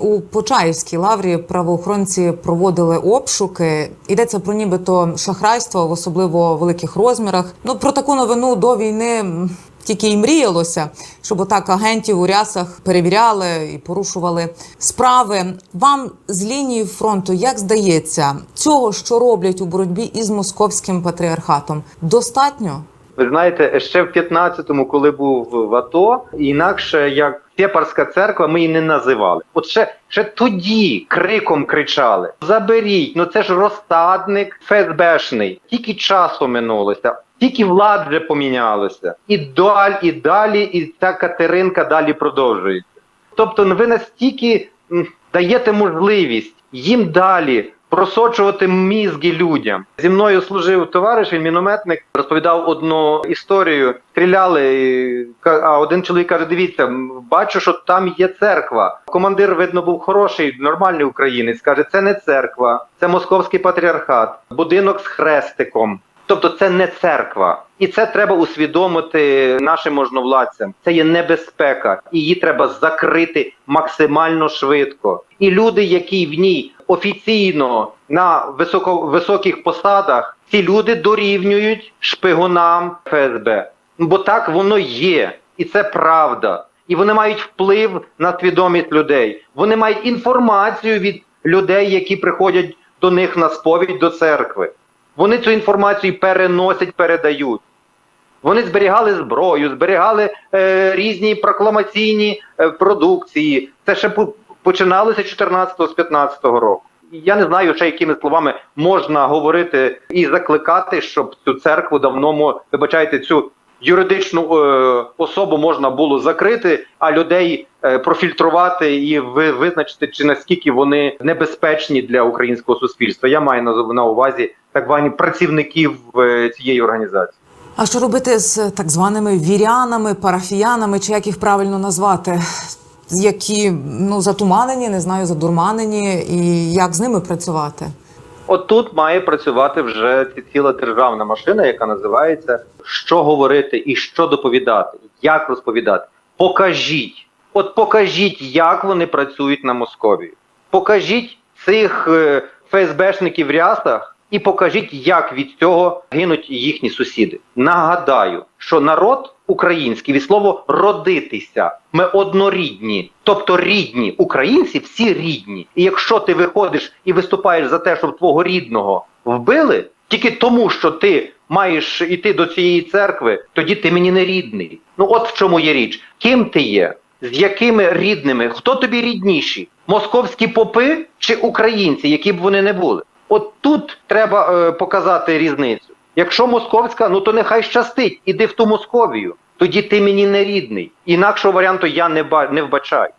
У Почаївській лаврі правоохоронці проводили обшуки. Йдеться про нібито шахрайство в особливо великих розмірах. Ну про таку новину до війни тільки й мріялося, щоб отак агентів у рясах перевіряли і порушували справи. Вам з лінії фронту, як здається, цього, що роблять у боротьбі із московським патріархатом, достатньо? Ви знаєте, ще в 15-му, коли був в АТО, інакше як Сепарська церква, ми її не називали. От ще, ще тоді криком кричали: Заберіть, ну це ж розсадник ФСБшний. Тільки часу минулося, тільки влад вже помінялося. І далі, і далі, і ця Катеринка далі продовжується. Тобто, ви настільки даєте можливість їм далі просочувати мізки людям. Зі мною служив товариш, він мінометник, розповідав одну історію. Стріляли, а один чоловік каже: дивіться, бачу, що там є церква. Командир, видно, був хороший, нормальний українець. каже, це не церква, це московський патріархат, будинок з хрестиком. Тобто це не церква, і це треба усвідомити нашим можновладцям. Це є небезпека, і її треба закрити максимально швидко. І люди, які в ній офіційно на високо високих посадах, ці люди дорівнюють шпигунам ФСБ. Бо так воно є, і це правда. І вони мають вплив на свідомість людей. Вони мають інформацію від людей, які приходять до них на сповідь до церкви. Вони цю інформацію переносять, передають. Вони зберігали зброю, зберігали е, різні прокламаційні е, продукції. Це ще починалося 14 з 15 року. Я не знаю, ще якими словами можна говорити і закликати, щоб цю церкву давно вибачайте, цю юридичну е, особу можна було закрити, а людей е, профільтрувати і ви, визначити, чи наскільки вони небезпечні для українського суспільства. Я маю на, на увазі так звані працівників е, цієї організації. А що робити з так званими вірянами, парафіянами, чи як їх правильно назвати, які ну затуманені, не знаю, задурманені, і як з ними працювати? От тут має працювати вже ціла державна машина, яка називається що говорити і що доповідати, як розповідати. Покажіть, от покажіть, як вони працюють на Московії. Покажіть цих е, ФСБшників в рясах і покажіть, як від цього гинуть їхні сусіди. Нагадаю, що народ український від слова родитися. Ми однорідні, тобто рідні українці, всі рідні. І якщо ти виходиш і виступаєш за те, щоб твого рідного вбили, тільки тому, що ти маєш іти до цієї церкви, тоді ти мені не рідний. Ну от в чому є річ. Ким ти є? З якими рідними? Хто тобі рідніші? Московські попи чи українці, які б вони не були? От тут треба е, показати різницю. Якщо московська, ну то нехай щастить, іди в ту Московію. Тоді ти мені не рідний. Інакшого варіанту я не ба не вбачаю.